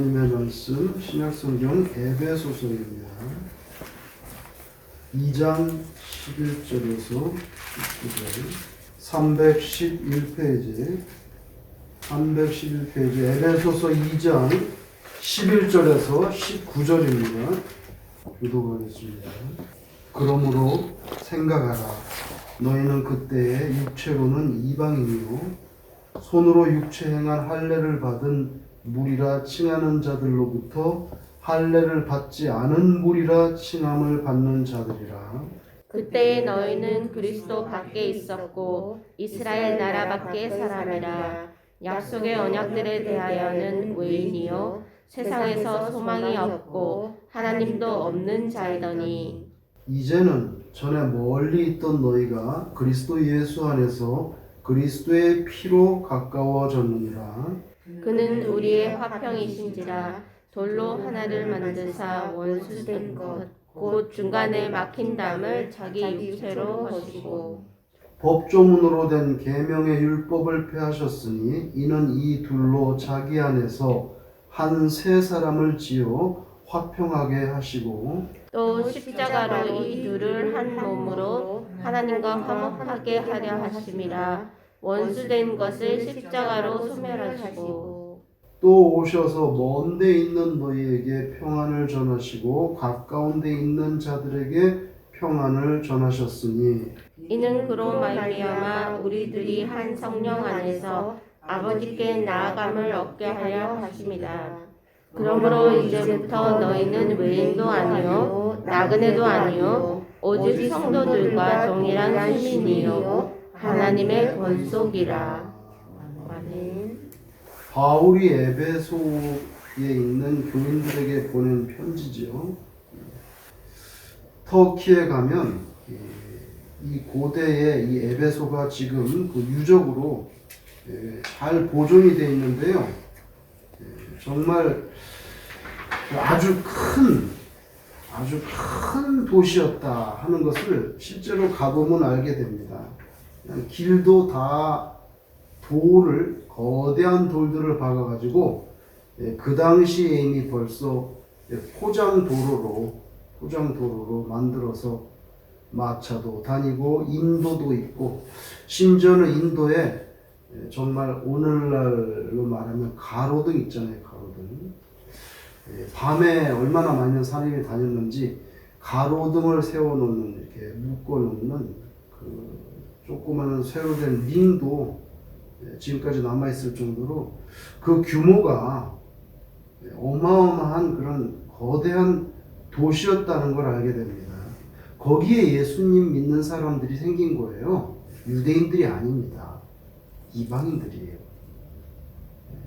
하나님의 말씀 신약성경 에베소서입니다. 2장 11절에서 19절 311페이지 311페이지 에베소서 2장 11절에서 19절입니다. 교도하겠습니다. 그러므로 생각하라. 너희는 그때에 육체로는 이방인이요 손으로 육체 행한 할례를 받은 무리라 칭하는 자들로부터 할례를 받지 않은 무리라 칭함을 받는 자들이라. 그때에 너희는 그리스도 밖에 있었고 이스라엘 나라 밖의 사람이라 약속의 언약들에 대하여는 외인이요 세상에서 소망이 없고 하나님도 없는 자이더니 이제는 전에 멀리 있던 너희가 그리스도 예수 안에서 그리스도의 피로 가까워졌느니라. 그는 우리의 화평이신지라 돌로 하나를 만드사 원수된 것 곧 중간에 막힌 담을 자기 육체로 거시고 법조문으로 된 계명의 율법을 폐하셨으니 이는 이 둘로 자기 안에서 한 세 사람을 지어 화평하게 하시고 또 십자가로 이 둘을 한 몸으로 하나님과 화목하게 하려 하심이라 원수된 것을 십자가로 소멸하시고 또 오셔서 먼 데 있는 너희에게 평안을 전하시고 가까운 데 있는 자들에게 평안을 전하셨으니 이는 그로 말미암아 우리들이 한 성령 안에서 아버지께 나아감을 얻게 하려 하심이다. 그러므로 이제부터 너희는 외인도 아니요 나그네도 아니요 오직 성도들과 동일한 시민이요 하나님의 권속이라. 아멘. 바울이 에베소에 있는 교인들에게 보낸 편지지요. 터키에 가면 이- 이 고대의 이 에베소가 지금 그 유적으로 예, 잘 보존이 되어 있는데요. 예, 정말 아주 큰 아주 큰 도시였다 하는 것을 실제로 가보면 알게 됩니다. 길도 다 돌을 거대한 돌들을 박아가지고 예, 그 당시에 이미 벌써 예, 포장 도로로 포장 도로로 만들어서 마차도 다니고 인도도 있고 심지어는 인도에 예, 정말 오늘날로 말하면 가로등 있잖아요 가로등. 예, 밤에 얼마나 많은 사람이 다녔는지 가로등을 세워놓는 이렇게 묶어놓는 그 조그마한 쇠로 된 링도 예, 지금까지 남아있을 정도로 그 규모가 예, 어마어마한 그런 거대한 도시였다는 걸 알게 됩니다. 거기에 예수님 믿는 사람들이 생긴 거예요. 유대인들이 아닙니다. 이방인들이에요.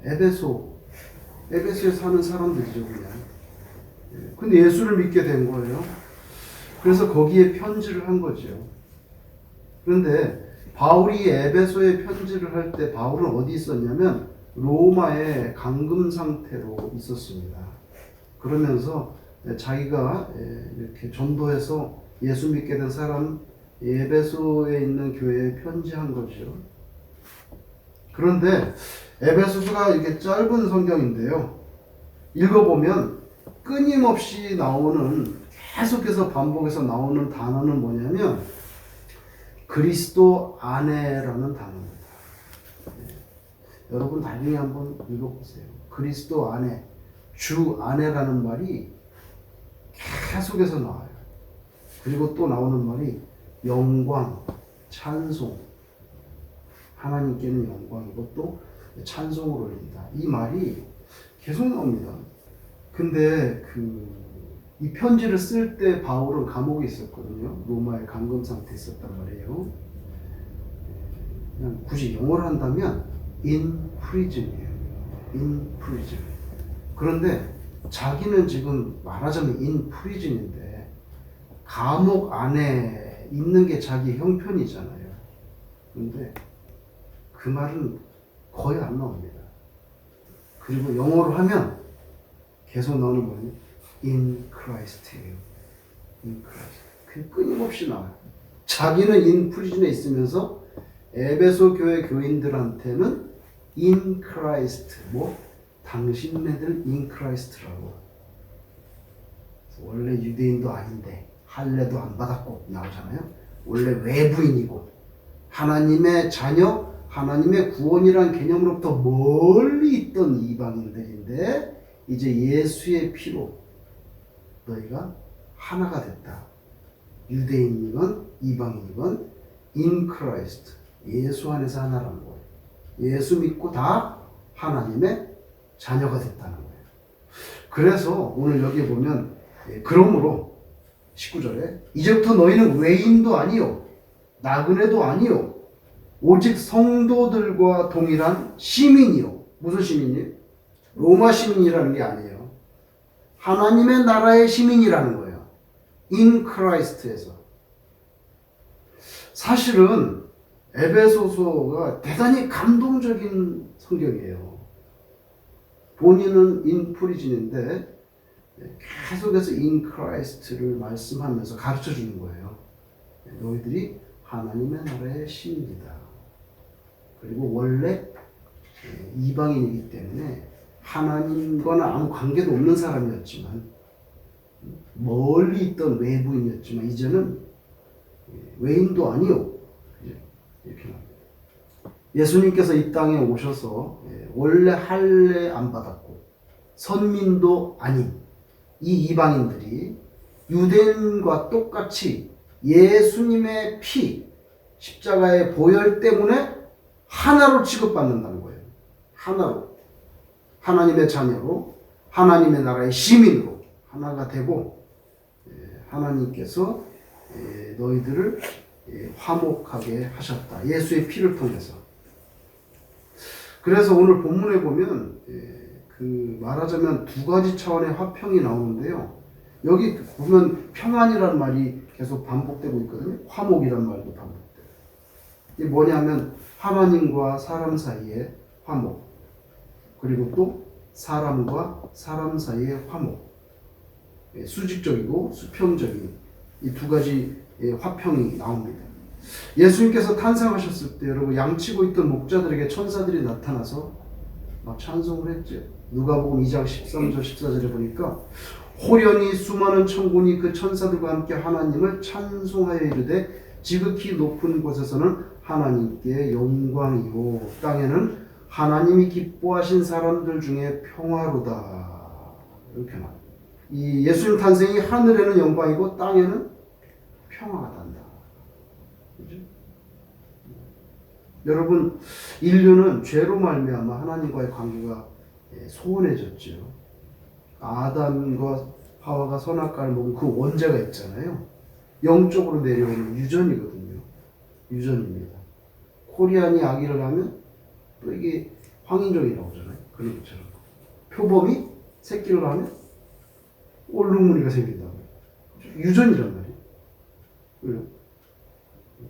에베소, 에베소에 사는 사람들이죠, 그냥. 예, 근데 예수를 믿게 된 거예요. 그래서 거기에 편지를 한 거죠. 그런데 바울이 에베소에 편지를 할 때 바울은 어디 있었냐면 로마의 감금 상태로 있었습니다. 그러면서 자기가 이렇게 전도해서 예수 믿게 된 사람 에베소에 있는 교회에 편지한 거죠. 그런데 에베소서가 이게 짧은 성경인데요. 읽어보면 끊임없이 나오는 계속해서 반복해서 나오는 단어는 뭐냐면 그리스도 안에라는 단어입니다. 예. 여러분 나중에 한번 읽어보세요. 그리스도 안에, 주 안에라는 말이 계속해서 나와요. 그리고 또 나오는 말이 영광, 찬송, 하나님께는 영광이고 또 찬송을 올린다. 이 말이 계속 나옵니다. 근데 그 이 편지를 쓸 때 바울은 감옥에 있었거든요. 로마의 감금 상태에 있었단 말이에요. 그냥 굳이 영어로 한다면 in prison이에요. in prison. 그런데 자기는 지금 말하자면 in prison인데 감옥 안에 있는 게 자기 형편이잖아요. 근데 그 말은 거의 안 나옵니다. 그리고 영어로 하면 계속 나오는 뭐니? In Christ예요. In Christ. 그 끊임없이 나와요. 자기는 in prison에 있으면서 에베소 교회 교인들한테는 in Christ 뭐 당신네들 인 크라이스트라고. 그래서 원래 유대인도 아닌데 할례도 안 받았고 나오잖아요. 원래 외부인이고 하나님의 자녀, 하나님의 구원이란 개념으로부터 멀리 있던 이방인들인데 이제 예수의 피로 너희가 하나가 됐다. 유대인이건 이방인이건 인 크라이스트 예수 안에서 하나라는 거예요. 예수 믿고 다 하나님의 자녀가 됐다는 거예요. 그래서 오늘 여기 보면 예, 그러므로 19절에 이제부터 너희는 외인도 아니요 나그네도 아니요 오직 성도들과 동일한 시민이요 무슨 시민이요? 로마 시민이라는 게 아니에요. 하나님의 나라의 시민이라는 거예요. 인 크라이스트에서 사실은 에베소서가 대단히 감동적인 성경이에요. 본인은 인프리진인데 계속해서 인 크라이스트를 말씀하면서 가르쳐 주는 거예요. 너희들이 하나님의 나라의 시민이다. 그리고 원래 이방인이기 때문에 하나님과는 아무 관계도 없는 사람이었지만 멀리 있던 외부인이었지만 이제는 외인도 아니요 이렇게 나옵니다. 예수님께서 이 땅에 오셔서 예, 원래 할례 안 받았고 선민도 아닌 이 이방인들이 유대인과 똑같이 예수님의 피 십자가의 보혈 때문에 하나로 취급받는다는 거예요. 하나로 하나님의 자녀로 하나님의 나라의 시민으로 하나가 되고 예, 하나님께서 예, 너희들을 예, 화목하게 하셨다. 예수의 피를 통해서. 그래서 오늘 본문에 보면 예, 그 말하자면 두 가지 차원의 화평이 나오는데요. 여기 보면 평안이라는 말이 계속 반복되고 있거든요. 화목이라는 말도 반복돼요. 이게 뭐냐면 하나님과 사람 사이의 화목 그리고 또 사람과 사람 사이의 화목 예, 수직적이고 수평적인 이 두 가지 예, 화평이 나옵니다. 예수님께서 탄생하셨을 때 여러분 양치고 있던 목자들에게 천사들이 나타나서 막 찬송을 했죠. 누가복음 2장 13절 14절에 보니까 호련히 수많은 천군이 그 천사들과 함께 하나님을 찬송하여 이르되 지극히 높은 곳에서는 하나님께 영광이요 땅에는 하나님이 기뻐하신 사람들 중에 평화로다 이렇게 말. 이 예수님 탄생이 하늘에는 영광이고 땅에는 평화가 난다. 그죠? 여러분 인류는 죄로 말미암아 하나님과의 관계가 예, 소원해졌죠. 아담과 하와가 선악과를 먹은 그 원죄가 있잖아요. 영적으로 내려오는 유전이거든요. 유전입니다. 코리안이 아기를 하면 또 이게 황인종이 나오잖아요. 그런 것처럼. 표범이 새끼를 하면 올루무늬가 생긴다고. 유전이란 말이에요.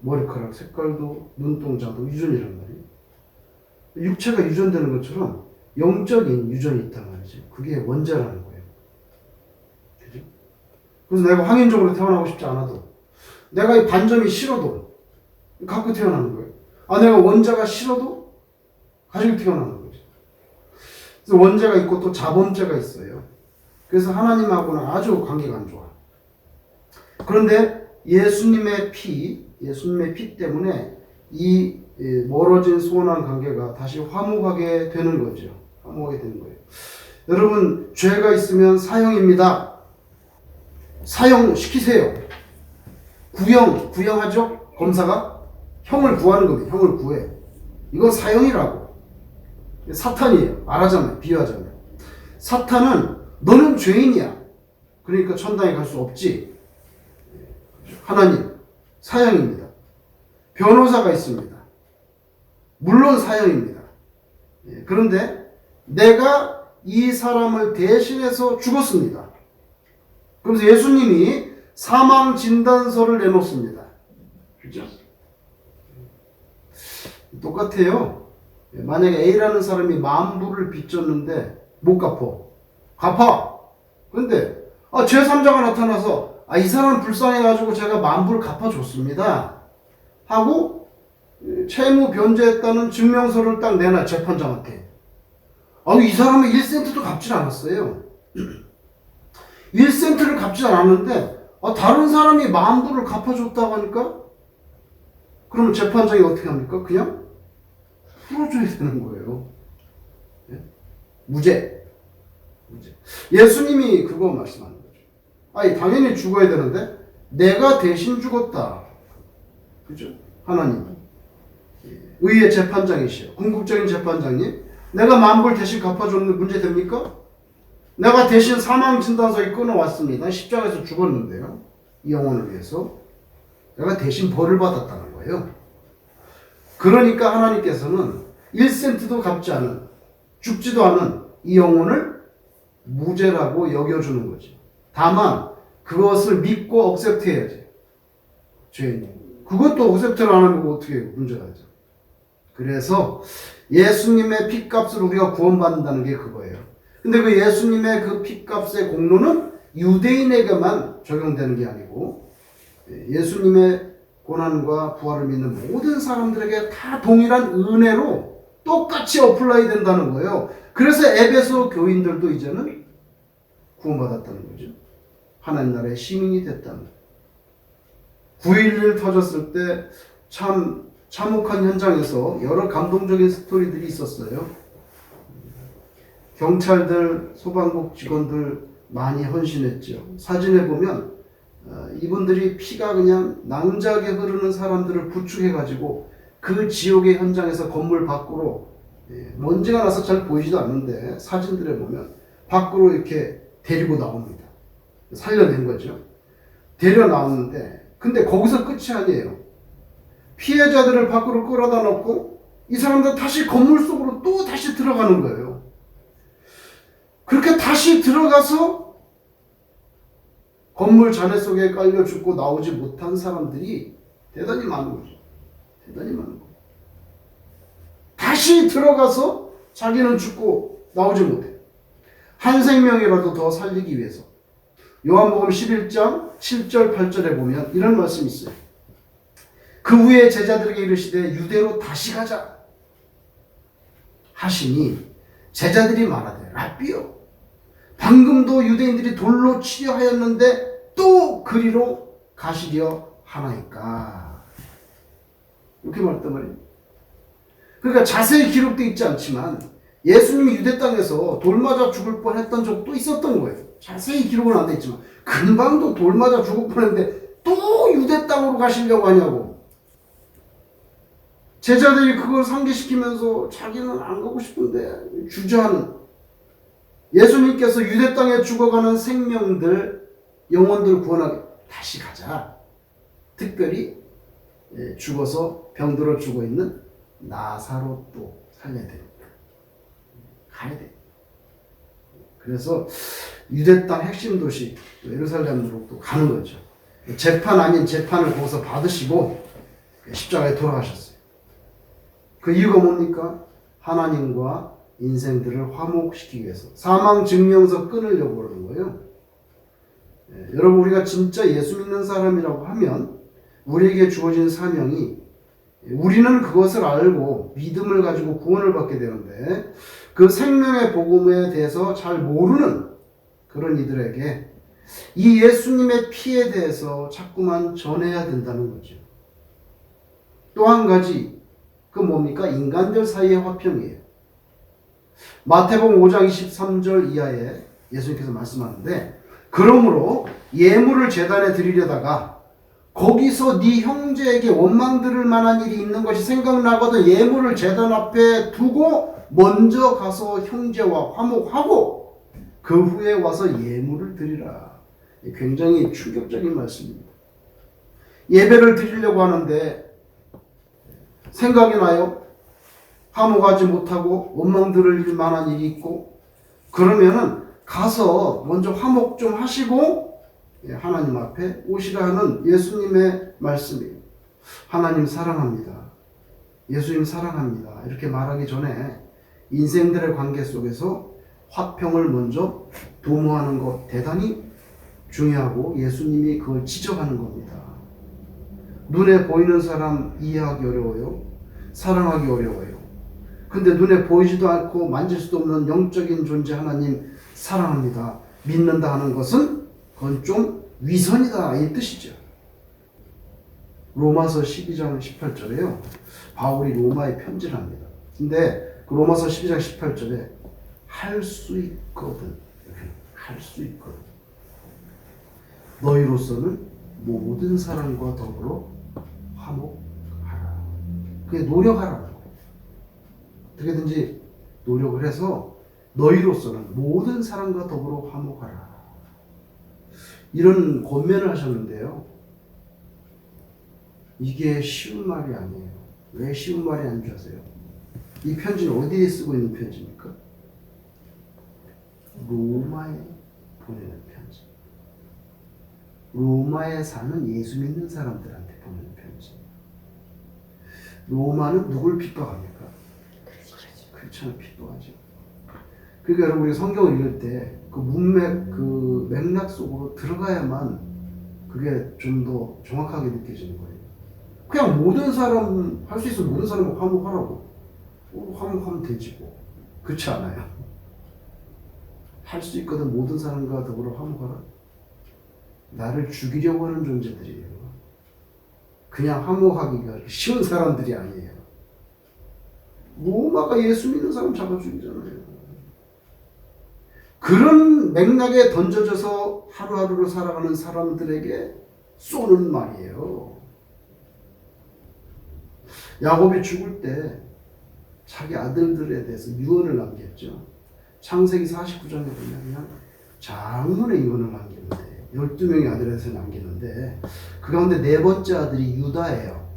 머리카락 색깔도 눈동자도 유전이란 말이에요. 육체가 유전되는 것처럼 영적인 유전이 있단 말이지. 그게 원자라는 거예요. 그죠? 그래서 내가 황인종으로 태어나고 싶지 않아도 내가 이 반점이 싫어도 갖고 태어나는 거예요. 아 내가 원자가 싫어도 가지고 태어나는 거죠. 그래서 원자가 있고 또 자범죄가 있어요. 그래서 하나님하고는 아주 관계가 안 좋아. 그런데 예수님의 피, 예수님의 피 때문에 이 예, 멀어진 소원한 관계가 다시 화목하게 되는 거죠. 화목하게 되는 거예요. 여러분, 죄가 있으면 사형입니다. 사형시키세요. 구형, 구형하죠? 검사가? 형을 구하는 겁니다. 형을 구해. 이건 사형이라고. 사탄이에요. 말하자면, 비유하자면. 사탄은 너는 죄인이야. 그러니까 천당에 갈 수 없지. 하나님, 사형입니다. 변호사가 있습니다. 물론 사형입니다. 예, 그런데 내가 이 사람을 대신해서 죽었습니다. 그래서 예수님이 사망 진단서를 내놓습니다. 그죠? 똑같아요. 예, 만약에 A라는 사람이 만불을 빚졌는데 못 갚어. 갚아. 근데 아, 제3자가 나타나서 아, 이 사람 불쌍해가지고 제가 만불 갚아줬습니다. 하고 채무 변제했다는 증명서를 딱 내놔 재판장한테. 아, 이 사람은 1센트도 갚질 않았어요. 1센트를 갚지 않았는데 아, 다른 사람이 만 불을 갚아줬다고 하니까 그러면 재판장이 어떻게 합니까? 그냥 풀어줘야 되는 거예요. 예? 무죄. 무죄. 예수님이 그거 말씀하는 거죠. 아니 당연히 죽어야 되는데 내가 대신 죽었다. 그죠? 하나님. 의의 재판장이시여. 궁극적인 재판장님. 내가 만불 대신 갚아줬는데 문제 됩니까? 내가 대신 사망 진단서에 끊어왔습니다. 십자가에서 죽었는데요. 이 영혼을 위해서. 내가 대신 벌을 받았다는 거예요. 그러니까 하나님께서는 1센트도 갚지 않은, 죽지도 않은 이 영혼을 무죄라고 여겨주는 거지. 다만, 그것을 믿고 억셉트 해야지. 죄인이. 그것도 억셉트를 안 하면 어떻게 문제가 되죠. 그래서 예수님의 피값을 우리가 구원받는다는 게 그거예요. 근데 그 예수님의 그 피값의 공로는 유대인에게만 적용되는 게 아니고 예수님의 고난과 부활을 믿는 모든 사람들에게 다 동일한 은혜로 똑같이 어플라이 된다는 거예요. 그래서 에베소 교인들도 이제는 구원받았다는 거죠. 하나님 나라의 시민이 됐다는 거예요. 9.11 터졌을 때 참 참혹한 현장에서 여러 감동적인 스토리들이 있었어요. 경찰들, 소방국 직원들 많이 헌신했죠. 사진에 보면 어, 이분들이 피가 그냥 낭자하게 흐르는 사람들을 부축해가지고 그 지옥의 현장에서 건물 밖으로 예, 먼지가 나서 잘 보이지도 않는데 사진들에 보면 밖으로 이렇게 데리고 나옵니다. 살려낸 거죠. 데려 나오는데 근데 거기서 끝이 아니에요. 피해자들을 밖으로 끌어다 놓고 이 사람들 다시 건물 속으로 또 다시 들어가는 거예요. 그렇게 다시 들어가서 건물 잔해 속에 깔려 죽고 나오지 못한 사람들이 대단히 많은 거죠. 대단히 많은 거. 다시 들어가서 자기는 죽고 나오지 못해. 한 생명이라도 더 살리기 위해서. 요한복음 11장 7절 8절에 보면 이런 말씀이 있어요. 그 후에 제자들에게 이르시되 유대로 다시 가자 하시니 제자들이 말하되 라비요 방금도 유대인들이 돌로 치려 하였는데 또 그리로 가시려 하나이까. 이렇게 말했단 말이에요. 그러니까 자세히 기록되어 있지 않지만 예수님이 유대 땅에서 돌 맞아 죽을 뻔 했던 적도 있었던 거예요. 자세히 기록은 안 돼 있지만 금방도 돌 맞아 죽을 뻔했는데 또 유대 땅으로 가시려고 하냐고. 제자들이 그걸 상기시키면서 자기는 안 가고 싶은데 주저하는 예수님께서 유대 땅에 죽어가는 생명들 영혼들 구원하게 다시 가자. 특별히 예, 죽어서 병들어 죽어 있는 나사로도 살려야 됩니다. 가야 돼. 그래서 유대 땅 핵심 도시 예루살렘으로 또 가는 거죠. 재판 아닌 재판을 거기서 받으시고 십자가에 돌아가셨어요. 그 이유가 뭡니까? 하나님과 인생들을 화목시키기 위해서 사망 증명서 끊으려고 그러는 거예요. 예, 여러분 우리가 진짜 예수 믿는 사람이라고 하면 우리에게 주어진 사명이 우리는 그것을 알고 믿음을 가지고 구원을 받게 되는데 그 생명의 복음에 대해서 잘 모르는 그런 이들에게 이 예수님의 피에 대해서 자꾸만 전해야 된다는 거죠. 또 한 가지 그 뭡니까? 인간들 사이의 화평이에요. 마태복음 5장 23절 이하에 예수님께서 말씀하는데 그러므로 예물을 제단에 드리려다가 거기서 네 형제에게 원망 들을 만한 일이 있는 것이 생각나거든 예물을 제단 앞에 두고 먼저 가서 형제와 화목하고 그 후에 와서 예물을 드리라. 굉장히 충격적인 말씀입니다. 예배를 드리려고 하는데 생각이 나요. 화목하지 못하고 원망 들을 만한 일이 있고 그러면은 가서 먼저 화목 좀 하시고 예, 하나님 앞에 오시라 하는 예수님의 말씀이에요. 하나님 사랑합니다. 예수님 사랑합니다. 이렇게 말하기 전에 인생들의 관계 속에서 화평을 먼저 도모하는 것 대단히 중요하고 예수님이 그걸 지적하는 겁니다. 눈에 보이는 사람 이해하기 어려워요. 사랑하기 어려워요. 근데 눈에 보이지도 않고 만질 수도 없는 영적인 존재 하나님 사랑합니다. 믿는다 하는 것은 그건 좀 위선이다 이 뜻이죠. 로마서 12장 18절에요. 바울이 로마에 편지를 합니다. 근데 그 로마서 12장 18절에 할 수 있거든. 할 수 있거든. 너희로서는 모든 사람과 더불어 화목하라. 그게 노력하라고. 어떻게든지 노력을 해서 너희로서는 모든 사람과 더불어 화목하라. 이런 권면을 하셨는데요. 이게 쉬운 말이 아니에요. 왜 쉬운 말이 아닌 줄 아세요? 이 편지는 어디에 쓰고 있는 편지입니까? 로마에 보내는 편지. 로마에 사는 예수 믿는 사람들한테 보내는 편지. 로마는 누굴 핍박합니까? 크리스천을 핍박하죠. 그러니까 여러분 우리 성경을 읽을 때 그 문맥 그 맥락 속으로 들어가야만 그게 좀 더 정확하게 느껴지는 거예요. 그냥 모든 사람 할 수 있으면 모든 사람 화목하라고 어, 화목하면 되지 뭐 그렇지 않아요. 할 수 있거든 모든 사람과 더불어 화목하라. 나를 죽이려고 하는 존재들이에요. 그냥 화목하기가 쉬운 사람들이 아니에요. 로마가 예수 믿는 사람 잡아 죽이잖아요. 그런 맥락에 던져져서 하루하루를 살아가는 사람들에게 쏘는 말이에요. 야곱이 죽을 때 자기 아들들에 대해서 유언을 남겼죠. 창세기 49장에 보면 장문의 유언을 남기는데 12명의 아들에 대해서 남기는데 그 가운데 네 번째 아들이 유다예요.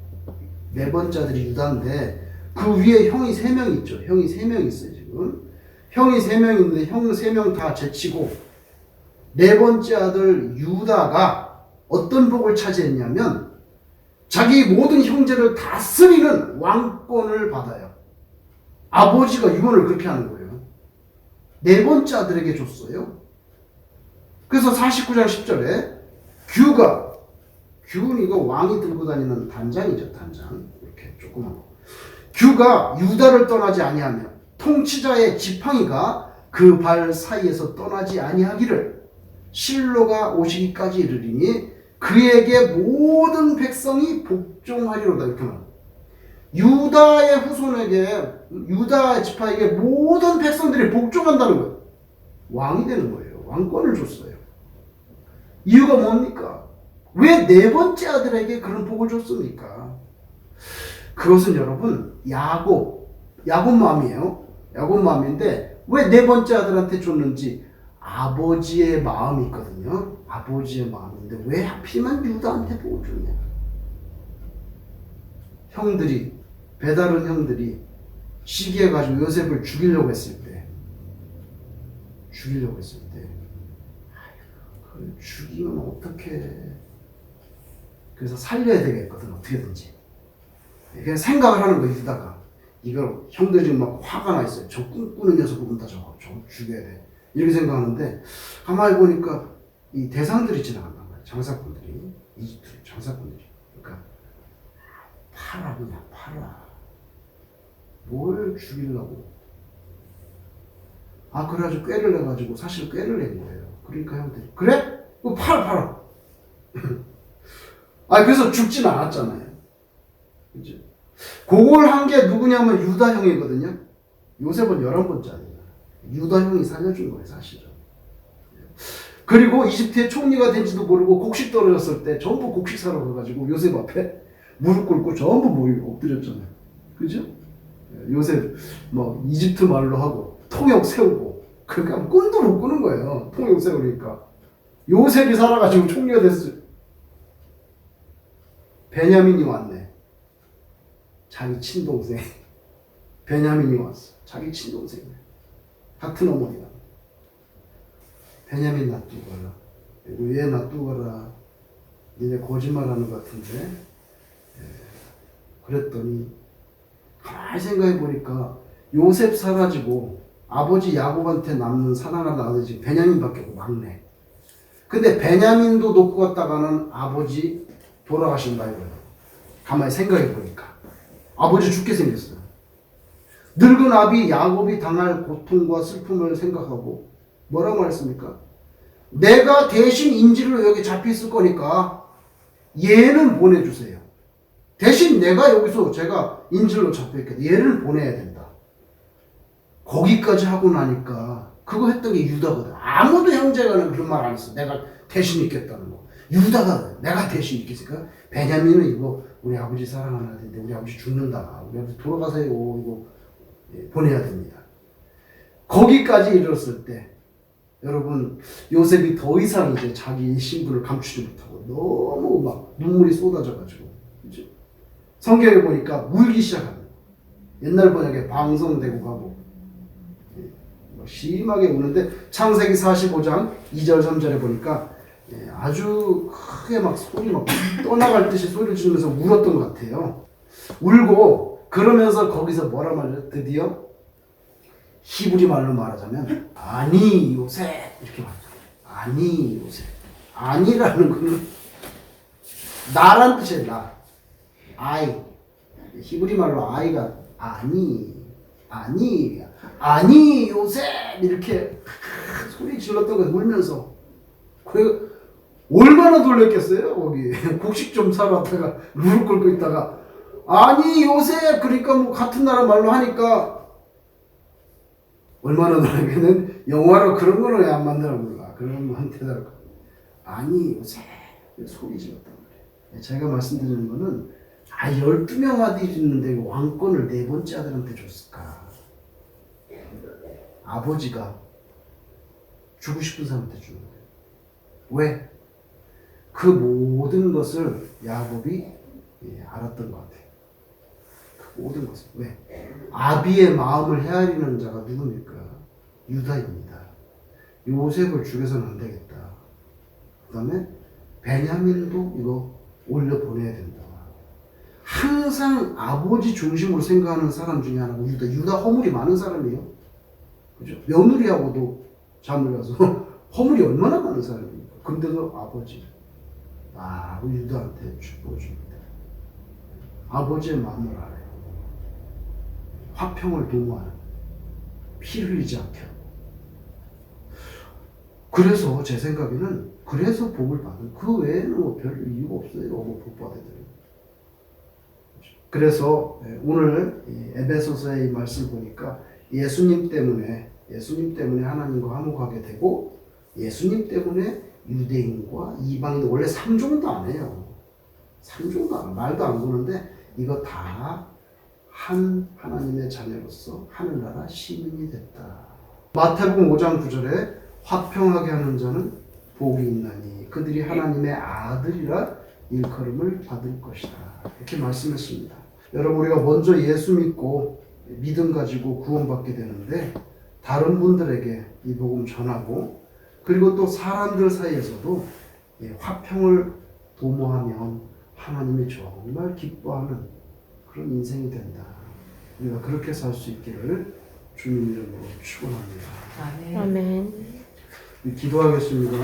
네 번째 아들이 유다인데 그 위에 형이 세 명 있죠. 형이 세 명 있어요, 지금. 형이 세 명 있는데 형 세 명 다 제치고 네 번째 아들 유다가 어떤 복을 차지했냐면 자기 모든 형제를 다스리는 왕권을 받아요. 아버지가 유언을 그렇게 하는 거예요. 네 번째 아들에게 줬어요. 그래서 49장 10절에 규가 규는 이거 왕이 들고 다니는 단장이죠, 단장. 이렇게 조그만 거. 규가 유다를 떠나지 아니하며 통치자의 지팡이가 그 발 사이에서 떠나지 아니하기를 실로가 오시기까지 이르리니 그에게 모든 백성이 복종하리로다 이렇게. 유다의 후손에게 유다 지파에게 모든 백성들이 복종한다는 거예요. 왕이 되는 거예요. 왕권을 줬어요. 이유가 뭡니까? 왜 네 번째 아들에게 그런 복을 줬습니까? 그것은 여러분 야곱 야곱 마음이에요. 야곱 마음인데 왜 네 번째 아들한테 줬는지 아버지의 마음이 있거든요. 아버지의 마음인데 왜 하필이면 유다한테 복을 줬냐? 형들이 배다른 형들이 시기해 가지고 요셉을 죽이려고 했을 때 죽이려고 했을 때 그걸 죽이면 어떻게 그래서 살려야 되겠거든 어떻게든지 그냥 생각을 하는 거 이러다가 이걸 형들이 막 화가 나 있어요. 저 꿈꾸는 녀석 보면 저거 저거 죽여야 돼. 이렇게 생각하는데 가만히 보니까 이 대상들이 지나간단 말이에요. 장사꾼들이. 이집트 장사꾼들이. 그러니까 팔아 그냥 팔아. 뭘 죽이려고. 아 그래가지고 꾀를 내가지고 사실 꾀를 낸 거예요. 그러니까 형들이. 그래? 그거 팔아 팔아. 아 그래서 죽진 않았잖아요 그걸 한 게 누구냐면 유다 형이거든요 요셉은 열한 번째 아니에요 유다 형이 살려준 거예요 사실은 그리고 이집트의 총리가 된지도 모르고 곡식 떨어졌을 때 전부 곡식 사러 가가지고 요셉 앞에 무릎 꿇고 전부 모이 엎드렸잖아요 그죠? 요새 뭐 이집트 말로 하고 통역 세우고 그러니까 꿈도 못 꾸는 거예요. 통역 세우니까 요셉이 살아가지고 총리가 됐어요. 베냐민이 왔네. 자기 친동생 베냐민이 왔어. 자기 친동생 같은 어머니가 베냐민. 그리고 얘 놔두고 가라. 니네 거짓말하는 것 같은데. 예. 그랬더니 가만히 생각해 보니까 요셉 사가지고 아버지 야곱한테 남는 사랑하는 아들이 베냐민밖에 없고 막내. 근데 베냐민도 놓고 갔다가는 아버지 돌아가신다 이거예요. 가만히 생각해 보니까 아버지 죽게 생겼어요. 늙은 아비 야곱이 당할 고통과 슬픔을 생각하고 뭐라고 말했습니까? 내가 대신 인질로 여기 잡혀 있을 거니까 얘는 보내주세요. 대신 내가 여기서 제가 인질로 잡혀 있거든. 얘를 보내야 된다. 거기까지 하고 나니까 그거 했던 게 유다거든. 아무도 형제가는 그런 말 안 했어. 내가 대신 있겠다는 거. 유다가 내가 대신 있겠으니까 베냐민은 이거 우리 아버지 사랑하는 아들인데 우리 아버지 죽는다. 우리 아버지 돌아가세요. 이거 예, 보내야 됩니다. 거기까지 이르렀을 때 여러분 요셉이 더 이상 이제 자기 신분을 감추지 못하고 너무 막 눈물이 쏟아져가지고 그죠? 성경에 보니까 울기 시작합니다. 옛날 번역에 방송되고 가고 예, 뭐 심하게 우는데 창세기 45장 2절 3절에 보니까 예, 아주 크게 막 소리 막 떠나갈 듯이 소리를 지르면서 울었던 것 같아요. 울고 그러면서 거기서 뭐라 말해요? 드디어 히브리 말로 말하자면 아니 요셉 이렇게 말해요. 아니 요셉 아니라는 거는 나란 뜻이에요 나 아이 히브리 말로 아이가 아니 아니 아니 요셉 이렇게 소리 질렀던 거 울면서 그 얼마나 놀랬겠어요? 거기. 곡식 좀 사러 왔다가 무릎 꿇고 있다가. 아니 요셉 그러니까 뭐 같은 나라 말로 하니까 얼마나 놀라면은 영화로 그런 거는 왜 안 만들어 몰라. 그런 거한 대답 아니 요셉 소리 질렀단 말이에요. 제가 말씀드리는 거는 아 12명 아들이 있는데 왕권을 네 번째 아들한테 줬을까? 아버지가 주고 싶은 사람한테 주는 거예요. 왜? 그 모든 것을 야곱이 예, 알았던 것 같아요. 그 모든 것을 왜? 아비의 마음을 헤아리는 자가 누굽니까? 유다입니다. 요셉을 죽여서는 안 되겠다. 그 다음에 베냐민도 이거 올려 보내야 된다. 항상 아버지 중심으로 생각하는 사람 중에 하나가 유다. 유다 허물이 많은 사람이에요. 그죠? 며느리하고도 잠을 가서 허물이 얼마나 많은 사람입니까? 근데도 아버지, 아, 우리 유다한테 축복을 줍니다. 아버지의 마음을 알아요. 화평을 도모하는, 피 흘리지 않게. 그래서 제 생각에는 그래서 복을 받은 그 외에는 뭐 별 이유가 없어요. 뭐복 받아야 되는. 그래서 예, 오늘 이 에베소서의 이 말씀 보니까 예수님 때문에 예수님 때문에 하나님과 화목하게 되고 예수님 때문에 유대인과 이방인도 원래 3종도 안 해요. 3종도 안 말도 안 거는데 이거 다 한 하나님의 자녀로서 하늘나라 시민이 됐다. 마태복음 5장 9절에 화평하게 하는 자는 복이 있나니 그들이 하나님의 아들이라 일컬음을 받을 것이다. 이렇게 말씀했습니다. 여러분 우리가 먼저 예수 믿고 믿음 가지고 구원받게 되는데 다른 분들에게 이 복음 전하고 그리고 또 사람들 사이에서도 예, 화평을 도모하면 하나님이 정말 기뻐하는 그런 인생이 된다. 우리가 그렇게 살 수 있기를 주님 이름으로 축원합니다. 아멘. 아멘. 기도하겠습니다.